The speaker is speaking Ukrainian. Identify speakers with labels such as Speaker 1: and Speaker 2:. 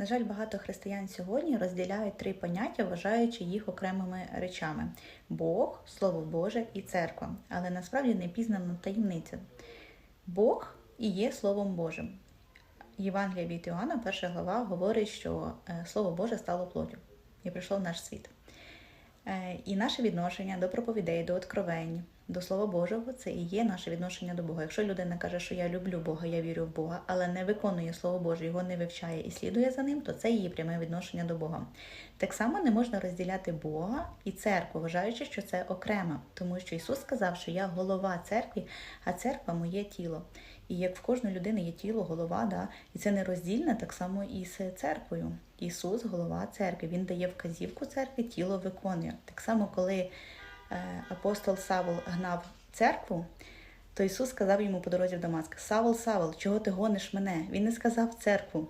Speaker 1: На жаль, багато християн сьогодні розділяють три поняття, вважаючи їх окремими речами: Бог, Слово Боже і церква. Але насправді не пізнана таємниця. Бог і є Словом Божим. Євангелія від Іоанна, перша глава, говорить, що е, Слово Боже стало плоттю і прийшло в наш світ. Е, І наше відношення до проповідей, до откровень, до Слова Божого це і є наше відношення до Бога. Якщо людина каже, що я люблю Бога, я вірю в Бога, але не виконує Слово Боже, його не вивчає і слідує за ним, то це її пряме відношення до Бога. Так само не можна розділяти Бога і церкву, вважаючи, що це окремо, тому що Ісус сказав, що я голова церкви, а церква моє тіло. І як в кожної людини є тіло, голова, да, і це не роздільне так само і з церквою. Ісус голова церкви, Він дає вказівку церкві, тіло виконує. Так само, коли апостол Савол гнав церкву, то Ісус сказав йому по дорозі в Дамаск: Савол, Савол, чого ти гониш мене? Він не сказав церкву.